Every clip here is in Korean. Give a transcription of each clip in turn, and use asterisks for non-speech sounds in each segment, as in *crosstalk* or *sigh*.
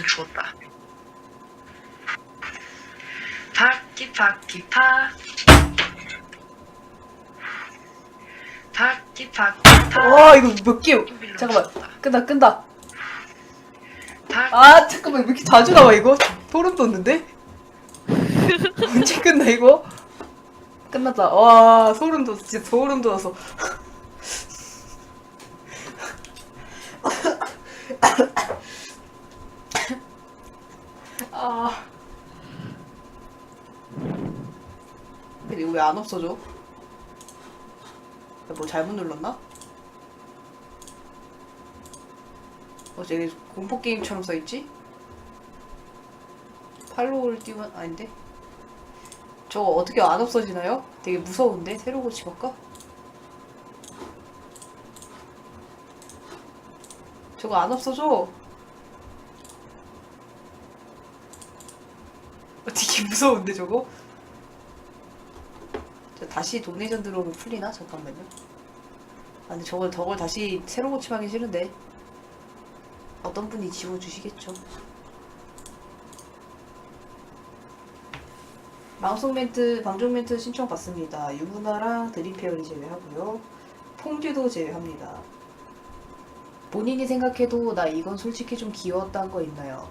음, 죽었다. 바퀴 바퀴 파. 바퀴 바퀴 파. 와 이거 몇 개? 잠깐만 끈다 끈다. 아 잠깐만 왜 이렇게 자주 나와 이거? 소름 돋는데? *laughs* 언제 끝나 이거? 끝났다. 와 소름 돋 진짜 소름 돋았어. *laughs* 아. 근데 이거 왜 안 없어져? 뭐 잘못 눌렀나? 어, 되게 공포 게임처럼 써 있지? 팔로우를 띄우면 아닌데? 저거 어떻게 안 없어지나요? 되게 무서운데? 새로 고치볼까? 저거 안 없어져. 어, 되게 무서운데 저거? 저 다시 도네이션 들어오면 풀리나? 잠깐만요. 아 근데 저걸 저걸 다시 새로 고침하기 싫은데. 어떤 분이 지워주시겠죠. 방송 멘트, 방송 멘트 신청 받습니다. 유부나랑 드림페어리 제외하고요. 퐁듀도 제외합니다. 본인이 생각해도 나 이건 솔직히 좀 귀여웠다는 거 있나요?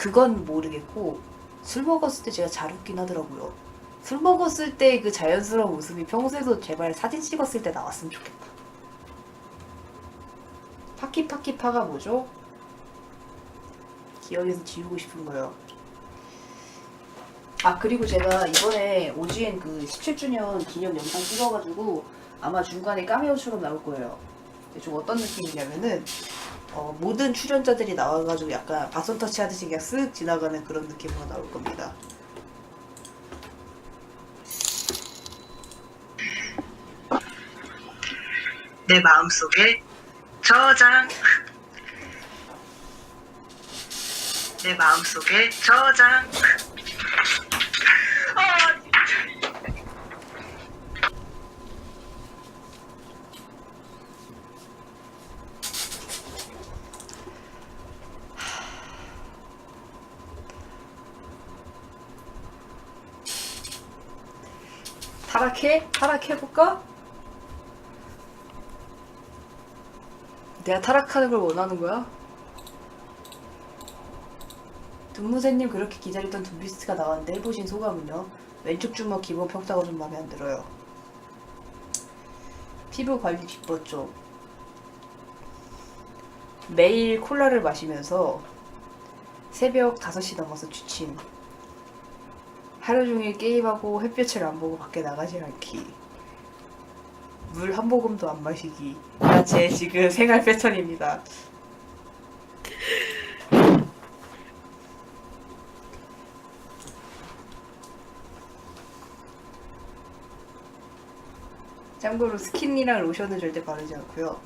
그건 모르겠고 술 먹었을 때 제가 잘 웃긴 하더라고요. 술 먹었을 때 그 자연스러운 웃음이 평소에도 제발 사진 찍었을 때 나왔으면 좋겠다. 파키파키파가 뭐죠? 기억에서 지우고 싶은 거요. 아 그리고 제가 이번에 오지엔 그 17주년 기념 영상 찍어가지고 아마 중간에 까메오처럼 나올 거예요. 좀 어떤 느낌이냐면은 어, 모든 출연자들이 나와가지고 약간 바톤 터치 하듯이 그냥 쓱 지나가는 그런 느낌으로 나올 겁니다. 내 마음속에 저장. 내 마음속에 저장. 아, 타락해? 타락해볼까? 내가 타락하는 걸 원하는 거야? dun무새님 그렇게 기다리던 둠비스트가 나왔는데 해보신 소감은요? 왼쪽 주먹 기본 평타가 좀 마음에 안 들어요. 피부 관리 좀. 매일 콜라를 마시면서 새벽 5시 넘어서 취침. 하루 종일 게임하고 햇볕을 안 보고 밖에 나가질 않기. 물 한 모금도 안 마시기. 다 제 지금 생활 패턴입니다. 참고로 스킨이랑 로션은 절대 바르지 않고요.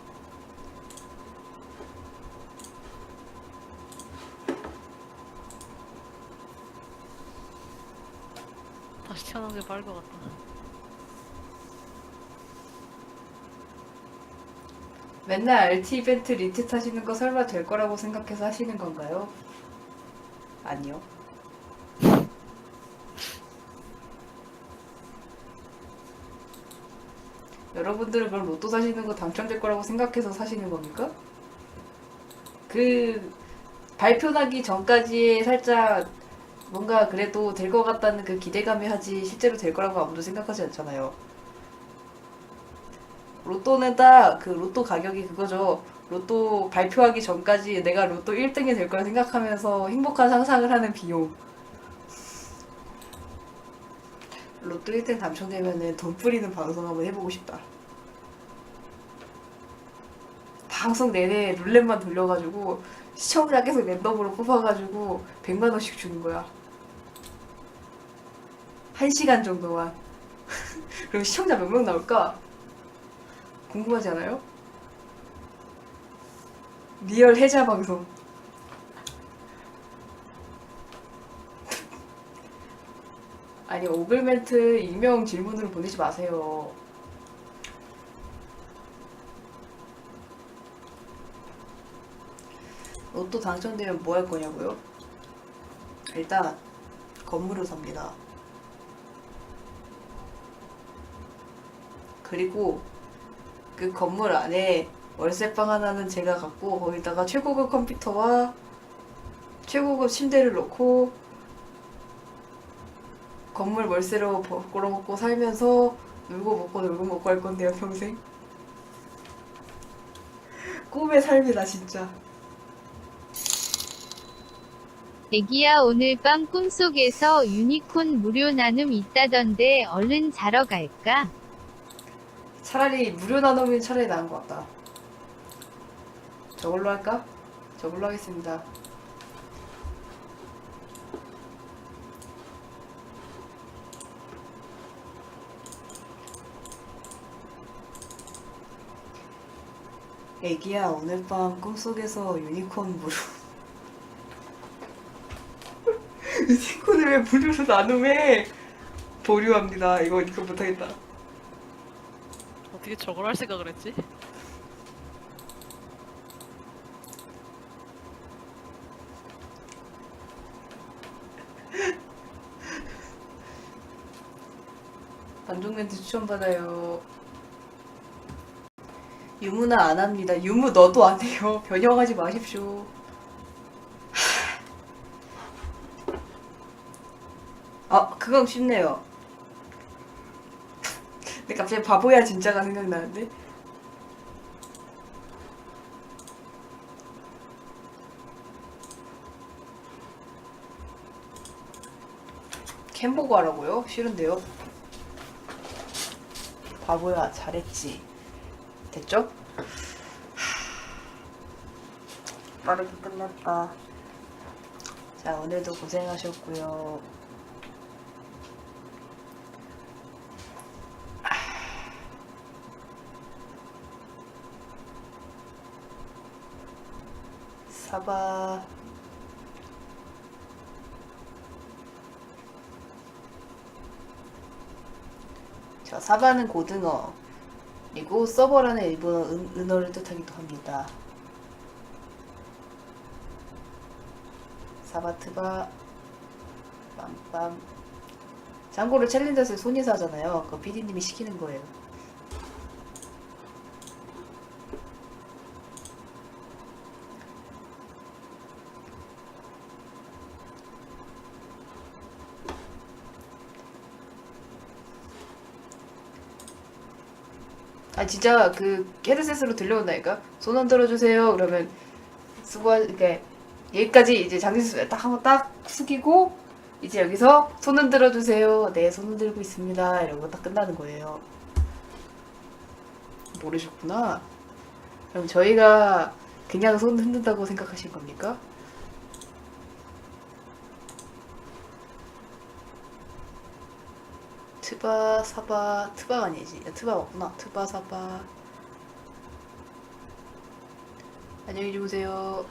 시 태어나게 빠를 것 같다. 맨날 RT 이벤트 리트 하시는 거 설마 될 거라고 생각해서 하시는 건가요? 아니요. 여러분들은 그럼 로또 사시는 거 당첨될 거라고 생각해서 사시는 겁니까? 그 발표 나기 전까지 살짝 뭔가 그래도 될 것 같다는 그 기대감이 하지 실제로 될 거라고 아무도 생각하지 않잖아요. 로또는 딱 그 로또 가격이 그거죠. 로또 발표하기 전까지 내가 로또 1등이 될 거라 생각하면서 행복한 상상을 하는 비용. 로또 1등 당첨되면은 돈 뿌리는 방송 한번 해보고 싶다. 방송 내내 룰렛만 돌려가지고 시청자 계속 랜덤으로 뽑아가지고 100만 원씩 주는 거야. 1시간 정도만 *laughs* 그럼 시청자 몇 명 나올까? 궁금하지 않아요? 리얼 해자 방송 *laughs* 아니 오글멘트 익명 질문으로 보내지 마세요 로또 당첨되면 뭐 할 거냐고요? 일단 건물을 삽니다 그리고 그 건물 안에 월세방 하나는 제가 갖고 거기다가 최고급 컴퓨터와 최고급 침대를 놓고 건물 월세로 벌어먹고 살면서 놀고 먹고 놀고 먹고 할 건데요 평생 꿈의 삶이다 진짜 애기야 오늘 밤 꿈속에서 유니콘 무료 나눔 있다던데 얼른 자러 갈까? 차라리 무료 나눔이 차라리 나은 것 같다. 저걸로 할까? 저걸로 하겠습니다. 애기야 오늘 밤 꿈속에서 유니콘 무료. *laughs* 유니콘을 왜 무료로 나눔해? 보류합니다. 이거 이거 못하겠다 어떻게 저걸 할 생각을 했지? *laughs* 반종 멘트 추천받아요. 유무는 안 합니다. 유무 너도 안 해요. 변형하지 마십시오. 아, 그건 쉽네요. 갑자기 바보야 진짜가 생각나는데? 캠 보고 하라고요? 싫은데요? 바보야 잘했지 됐죠? 빠르게 끝났다 자 오늘도 고생하셨고요 사바 자, 사바는 고등어, 그리고 서버라는 일본어 은, 은어를 뜻하기도 합니다. 사바트바, 빰빰. 참고로 챌린저스의 손이사잖아요. 그거 PD님이 시키는 거예요. 아 진짜 그 헤드셋으로 들려온다니까? 손 흔들어 주세요. 그러면 수고 이렇게 여기까지 이제 장기수 딱 한번 딱 숙이고 이제 여기서 손 흔들어 주세요. 네 손 흔들고 있습니다. 이러고 딱 끝나는 거예요. 모르셨구나. 그럼 저희가 그냥 손 흔든다고 생각하신 겁니까? 트바 사바 트바가 아니지. 야, 트바 맞구나. 트바 사바. 안녕히 주무세요